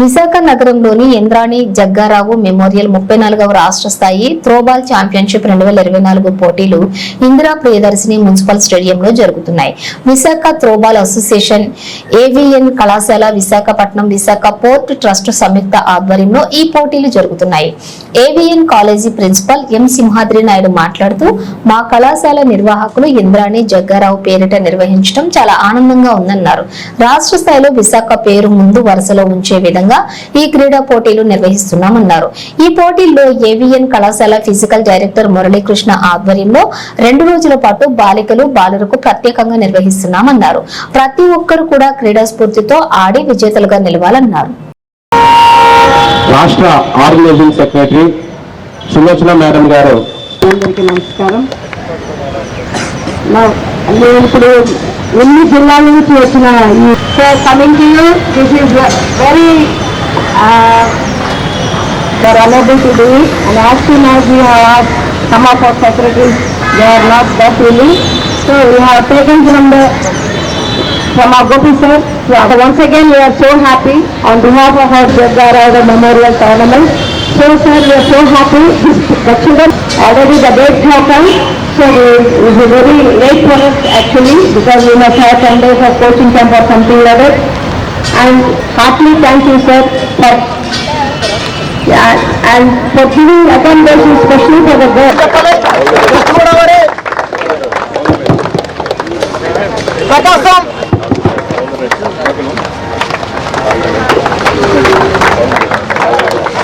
విశాఖ నగరంలోని ఇంద్రాణి జగ్గారావు మెమోరియల్ ముప్పై నాలుగవ రాష్ట్ర స్థాయి త్రోబాల్ ఛాంపియన్షిప్ రెండు వేల ఇరవై నాలుగు పోటీలు ఇందిరా ప్రియదర్శిని మున్సిపల్ స్టేడియంలో జరుగుతున్నాయి. విశాఖ త్రోబాల్ అసోసియేషన్ ఏవిఎన్ కళాశాల విశాఖపట్నం విశాఖ పోర్ట్ ట్రస్ట్ సంయుక్త ఆధ్వర్యంలో ఈ పోటీలు జరుగుతున్నాయి. AVN college principal M Simhadri Naidu మాట్లాడుతూ మా కళాశాల నిర్వాహకులు ఇంద్రాణి జగ్గారావు పేరిట నిర్వహించడం చాలా ఆనందంగా ఉందన్నారు. రాష్ట్ర స్థాయిలో విశాఖ పేరు ముందు వరుసలో ఉంచే విధంగా ఈ క్రీడా పోటీలు నిర్వహిస్తున్నామన్నారు. ఈ పోటీల్లో ఏవిఎన్ కళాశాల ఫిజికల్ డైరెక్టర్ మురళీకృష్ణ ఆధ్వర్యంలో రెండు రోజుల పాటు బాలికలు బాలురకు ప్రత్యేకంగా నిర్వహిస్తున్నామన్నారు. ప్రతి ఒక్కరు కూడా క్రీడా స్ఫూర్తితో ఆడి విజేతలుగా నిలవాలన్నారు. రాష్ట్ర ఆర్గనైజింగ్ సెక్రటరీ సులోచన మేడం గారు. అందరికీ నమస్కారం. నా- నేను ఇప్పుడు ఎన్ని జిల్లాల నుంచి వచ్చిన ఈ so coming to you this is very they're unable to do it and as soon as we have asked some of our secretaries they are not that willing so we have taken from the from our Gopi sir. So once again, we are so happy on behalf of our Jaggaraga Memorial Tournament. So sir, we are so happy. The children already the dates have come. So it is very late for us actually because we must have 10 days of coaching camp or something like that. And heartily thank you sir for yeah, and for giving accommodation especially for the girls.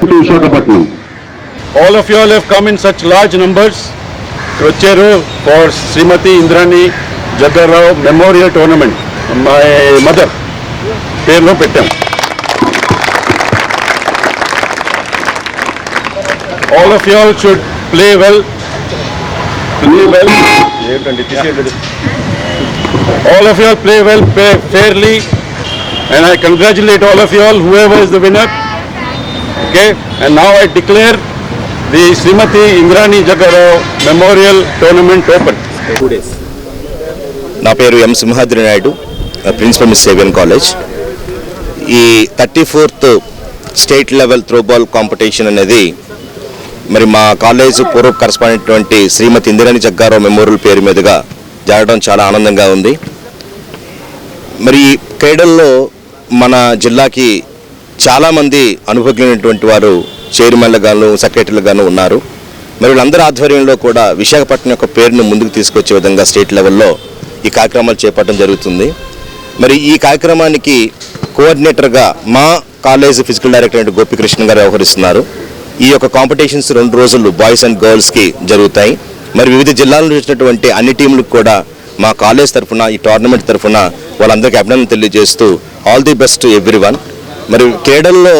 To Visakhapatnam all of you all have come in such large numbers వచ్చారు for Srimati Indrani Jaggarao memorial tournament my mother పేరులో పెట్టాం. All of you all should play well play well ఏంటండి తీసేయండి all of you all play well play fairly and I congratulate all of you all whoever is the winner Okay, and now I declare the Srimati Indrani Jagarao Memorial Tournament open. నా పేరు M Simhadri Naidu principal మిస్ సేవియన్ college ఈ thirty fourth state level throwball competition అనేది మరి మా college పూర్వ correspondent Srimati Indirani Jaggarao memorial పేరు మీదుగా జరగడం చాలా ఆనందంగా ఉంది. మరి క్రీడల్లో మన జిల్లాకి చాలామంది అనుభవజ్ఞులైనటువంటి వారు చేరిమన్లు గాను సెక్రటరీలు గాను ఉన్నారు. మరి వీళ్ళందరి ఆధ్వర్యంలో కూడా విశాఖపట్నం యొక్క పేరును ముందుకు తీసుకొచ్చే విధంగా స్టేట్ లెవెల్లో ఈ కార్యక్రమాలు చేపట్టడం జరుగుతుంది. మరి ఈ కార్యక్రమానికి కోఆర్డినేటర్గా మా కాలేజ్ ఫిజికల్ డైరెక్టర్ అయిన గోపికృష్ణ గారు వ్యవహరిస్తున్నారు. ఈ యొక్క కాంపిటీషన్స్ రెండు రోజులు బాయ్స్ అండ్ గర్ల్స్కి జరుగుతాయి. మరి వివిధ జిల్లాల నుంచి వచ్చినటువంటి అన్ని టీంలకు కూడా మా కాలేజ్ తరఫున ఈ టోర్నమెంట్ తరఫున వాళ్ళందరికీ అభినందన తెలియజేస్తూ all the best everyone మరి క్రీడల్లో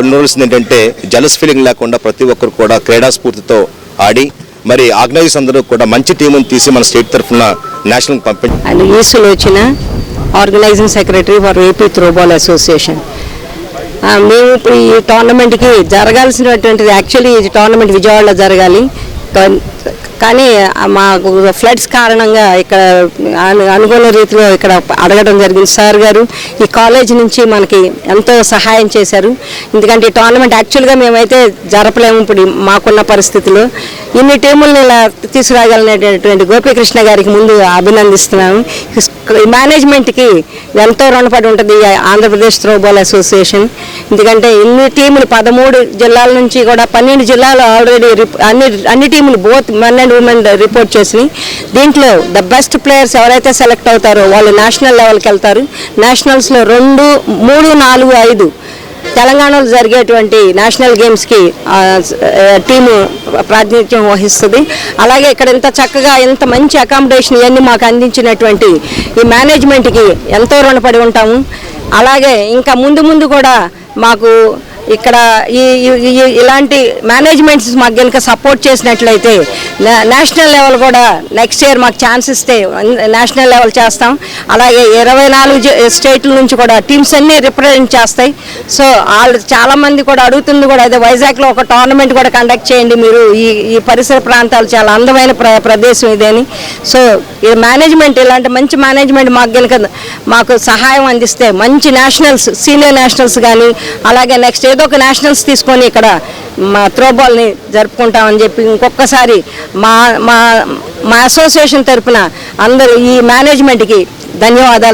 ఉండవలసింది ఏంటంటే జలస్ ఫీలింగ్ లేకుండా ప్రతి ఒక్కరు కూడా క్రీడా స్ఫూర్తితో ఆడి మరి ఆర్గనైజర్స్ అందరూ కూడా మంచి టీముని తీసి మన స్టేట్ తరఫున నేషనల్ పంపించి and organising secretary for AP throwball association మేము ఇప్పుడు ఈ టోర్నమెంట్కి జరగాల్సినటువంటిది యాక్చువల్లీ ఈ టోర్నమెంట్ విజయవాడలో జరగాలి. కానీ మాకు ఫ్లడ్స్ కారణంగా ఇక్కడ అను- రీతిలో ఇక్కడ అడగడం జరిగింది. సార్ గారు ఈ కాలేజ్ నుంచి మనకి ఎంతో సహాయం చేశారు. ఎందుకంటే ఈ టోర్నమెంట్ యాక్చువల్గా మేమైతే జరపలేము ఇప్పుడు మాకున్న పరిస్థితుల్లో ఇన్ని టీములను ఇలా తీసుకురాగలిగినటువంటి గోపీకృష్ణ గారికి ముందు అభినందిస్తున్నాను ఈ మేనేజ్మెంట్కి ఎంతో రుణపడి ఉంటుంది ఆంధ్రప్రదేశ్ త్రోబాల్ అసోసియేషన్. ఎందుకంటే ఇన్ని టీములు పదమూడు జిల్లాల నుంచి కూడా పన్నెండు జిల్లాలు ఆల్రెడీ అన్ని అన్ని టీములు బోత్ మన అండ్ ఉమెన్ రిపోర్ట్ చేసినాయి. దీంట్లో ద బెస్ట్ ప్లేయర్స్ ఎవరైతే సెలెక్ట్ అవుతారో వాళ్ళు నేషనల్ లెవెల్కి వెళ్తారు. నేషనల్స్లో రెండు మూడు నాలుగు ఐదు. తెలంగాణలో జరిగేటువంటి నేషనల్ గేమ్స్కి టీము ప్రాతినిధ్యం వహిస్తుంది. అలాగే ఇక్కడ ఇంత చక్కగా ఇంత మంచి అకామిడేషన్ ఇవన్నీ మాకు అందించినటువంటి ఈ మేనేజ్మెంట్కి ఎంతో రుణపడి ఉంటాము. అలాగే ఇంకా ముందు ముందు కూడా మాకు ఇక్కడ ఈ ఇలాంటి మేనేజ్మెంట్స్ మాకు కనుక సపోర్ట్ చేసినట్లయితే నేషనల్ లెవెల్ కూడా నెక్స్ట్ ఇయర్ మాకు ఛాన్స్ ఇస్తే నేషనల్ లెవెల్ చేస్తాం. అలాగే ఇరవై నాలుగు స్టేట్ల నుంచి కూడా టీమ్స్ అన్నీ రిప్రజెంట్ చేస్తాయి. సో వాళ్ళు చాలామంది కూడా అడుగుతుంది కూడా అదే వైజాగ్లో ఒక టోర్నమెంట్ కూడా కండక్ట్ చేయండి మీరు. ఈ ఈ పరిసర ప్రాంతాలు చాలా అందమైన ప్ర ప్రదేశం ఇదని సో ఈ మేనేజ్మెంట్ ఇలాంటి మంచి మేనేజ్మెంట్ మాకు కనుక మాకు సహాయం అందిస్తే మంచి నేషనల్స్ సీనియర్ నేషనల్స్ కానీ అలాగే నెక్స్ట్ ఏదో ఒక నేషనల్స్ తీసుకొని ఇక్కడ మా త్రోబాల్ని జరుపుకుంటామని చెప్పి ఇంకొకసారి మా మా మా అసోసియేషన్ తరపున అందరూ ఈ మేనేజ్మెంట్కి ధన్యవాదాలు